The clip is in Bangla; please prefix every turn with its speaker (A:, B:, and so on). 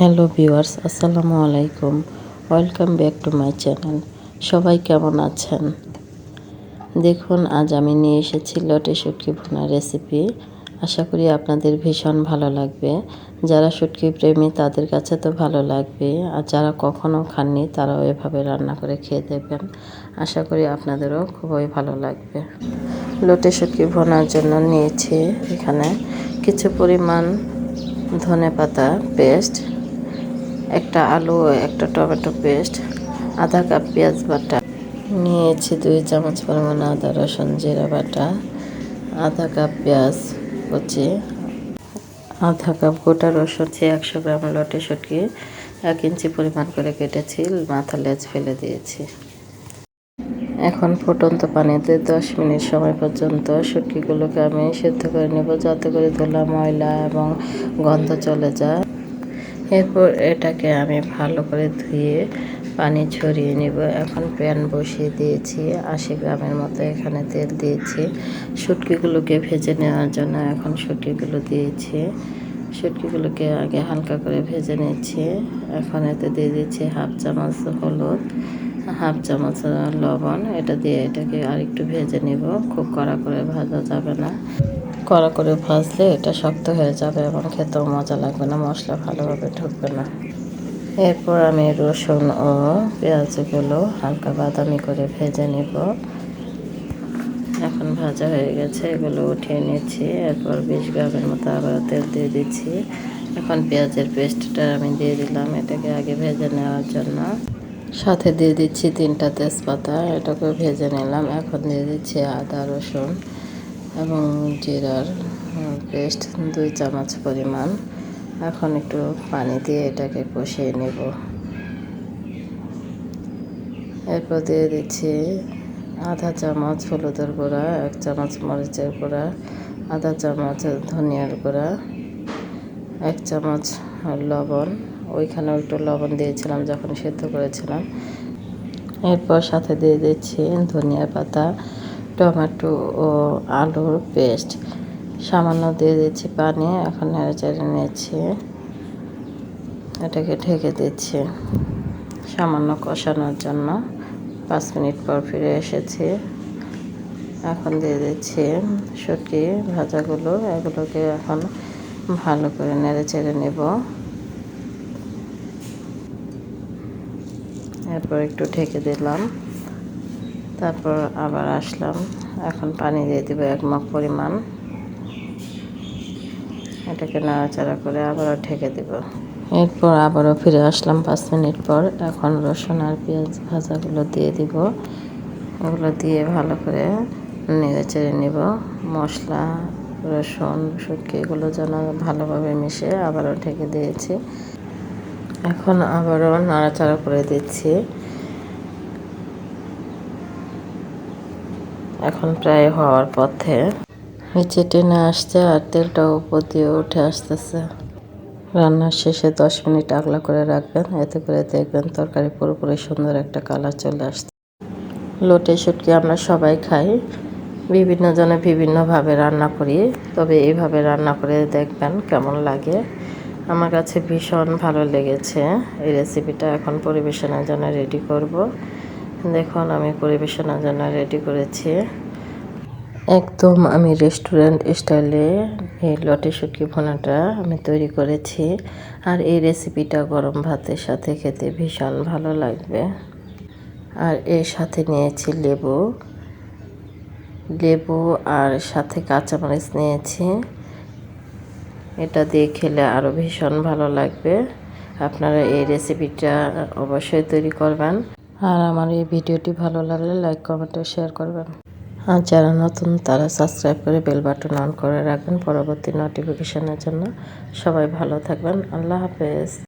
A: হ্যালো ভিউয়ার্স, আসসালামু আলাইকুম। Welcome back to my channel. সবাই কেমন আছেন? দেখুন, আজ আমি নিয়ে এসেছি লটে শুটকি ভুনা রেসিপি আশা করি আপনাদের ভীষণ ভালো লাগবে। যারা শুটকি প্রেমী, তাদের কাছে তো ভালো লাগবে। আর যারা কখনো খাননি, তারাও এভাবে রান্না করে খেয়ে দেখবেন। আশা করি আপনাদেরও খুবই ভালো লাগবে। লটে শুটকি ভোনার জন্য নিয়েছি এখানে কিছু পরিমাণ ধনে পাতা পেস্ট একটা আলু, একটা টমেটো পেস্ট, আধা কাপ পেঁয়াজ বাটা। নিয়েছি দুই চামচ পরিমাণ আদা, রসুন, জিরা বাটা, আধা কাপ পেঁয়াজ, কুচি, আধা কাপ গোটা রসুন চেয়ে একশো গ্রাম লটে শুটকি, এক ইঞ্চি পরিমাণ করে কেটেছি, মাথা লেজ ফেলে দিয়েছি। এখন ফুটন্ত পানিতে দশ মিনিট সময় পর্যন্ত শুটকিগুলোকে আমি সেদ্ধ করে নেব, যাতে করে ধুলা, ময়লা এবং গন্ধ চলে যায়। এরপর এটাকে আমি ভালো করে ধুয়ে পানি ছড়িয়ে নিব। এখন প্যান বসিয়ে দিয়েছি, আশি গ্রামের মতো এখানে তেল দিয়েছি। শুটকিগুলোকে ভেজে নেওয়ার জন্য এখন শুটকিগুলো দিয়েছি। শুটকিগুলোকে আগে হালকা করে ভেজে নিচ্ছি। এখন এতে দিয়ে দিচ্ছি হাফ চামচ হলুদ, হাফ চামচ লবণ। এটা দিয়ে এটাকে আরেকটু ভেজে নিব। খুব কড়া করে ভাজা যাবে না। কড়া করে ভাজলে এটা শক্ত হয়ে যাবে এবং খেতেও মজা লাগবে না, মশলা ভালোভাবে ঢুকবে না। এরপর আমি রসুন ও পেঁয়াজগুলো হালকা বাদামি করে ভেজে নিব। এখন ভাজা হয়ে গেছে, এগুলো উঠিয়ে নিচ্ছি। এরপর বিশ গ্রামের মতো আবার তেল দিয়ে দিচ্ছি। এখন পেঁয়াজের পেস্টটা আমি দিয়ে দিলাম এটাকে আগে ভেজে নেওয়ার জন্য। সাথে দিয়ে দিচ্ছি তিনটা তেজপাতা এটাকে ভেজে নিলাম। এখন দিয়ে দিচ্ছি আদা, রসুন। এবং জিরার পেস্ট, দুই চামচ পরিমাণ। এখন একটু পানি দিয়ে এটাকে কষিয়ে নেব। এরপর দিয়ে দিচ্ছি আধা চামচ হলুদের গুঁড়া, এক চামচ মরিচের গুঁড়া, আধা চামচ ধনিয়ার গুঁড়া, এক চামচ লবণ। ওইখানে একটু লবণ দিয়েছিলাম যখন সেদ্ধ করেছিলাম। এরপর সাথে দিয়ে দিচ্ছি ধনিয়া পাতা। টমেটো ও আলুর পেস্ট। সামান্য দিয়ে দিচ্ছি পানি, এখন নেড়ে চেড়ে নিচ্ছি। এটাকে ঢেকে দিচ্ছি সামান্য কষানোর জন্য। পাঁচ মিনিট পর ফিরে এসেছি। এখন দিয়ে দিচ্ছি শুটকি ভাজাগুলো, এগুলোকে এখন ভালো করে নেড়ে চেড়ে নেব। এরপর একটু ঢেকে দিলাম। তারপর আবার আসলাম। এখন পানি দিয়ে দিব এক মগ পরিমাণ। এটাকে নাড়াচাড়া করে আবারও ঢেকে দেব। এরপর আবারও ফিরে আসলাম পাঁচ মিনিট পর। এখন রসুন আর পেঁয়াজ ভাজাগুলো দিয়ে দিব। ওগুলো দিয়ে ভালো করে নেড়ে চেড়ে নিব। মশলা, রসুন, শুটকি এগুলো যেন ভালোভাবে মিশে আবারও ঢেকে দিয়েছি। এখন আবারও নাড়াচাড়া করে দিচ্ছি। এখন প্রায় হওয়ার পথে। নিচে টেনে আসছে আর তেলটা উপর দিয়ে উঠে আসতেছে। রান্নার শেষে দশ মিনিট আগলা করে রাখবেন, এতে করে দেখবেন তরকারি পুরোপুরি সুন্দর একটা কালার চলে আসছে। লোটে শুটকি আমরা সবাই খাই, বিভিন্ন জনে বিভিন্নভাবে রান্না করি, তবে এইভাবে রান্না করে দেখবেন কেমন লাগে। আমার কাছে ভীষণ ভালো লেগেছে। এই রেসিপিটা এখন পরিবেশনের জন্য রেডি করব। দেখুন, আমি পরিবেশনার জন্য রেডি করেছি। একদম আমি রেস্টুরেন্ট স্টাইলে এই লটে শুটকি ভোনাটা আমি তৈরি করেছি। আর এই রেসিপিটা গরম ভাতের সাথে খেতে ভীষণ ভালো লাগবে। আর এর সাথে নিয়েছি লেবু। লেবু আর সাথে কাঁচামরিচ নিয়েছি। এটা দিয়ে খেলে আরও ভীষণ ভালো লাগবে। আপনারা এই রেসিপিটা অবশ্যই তৈরি করবেন। আর আমার এই ভিডিওটি ভালো লাগলে লাইক কমেন্ট শেয়ার করবেন। আর যারা নতুন, তারা সাবস্ক্রাইব করে বেল বাটন অন করে রাখবেন পরবর্তী নোটিফিকেশনের জন্য। সবাই ভালো থাকবেন। আল্লাহ হাফেজ।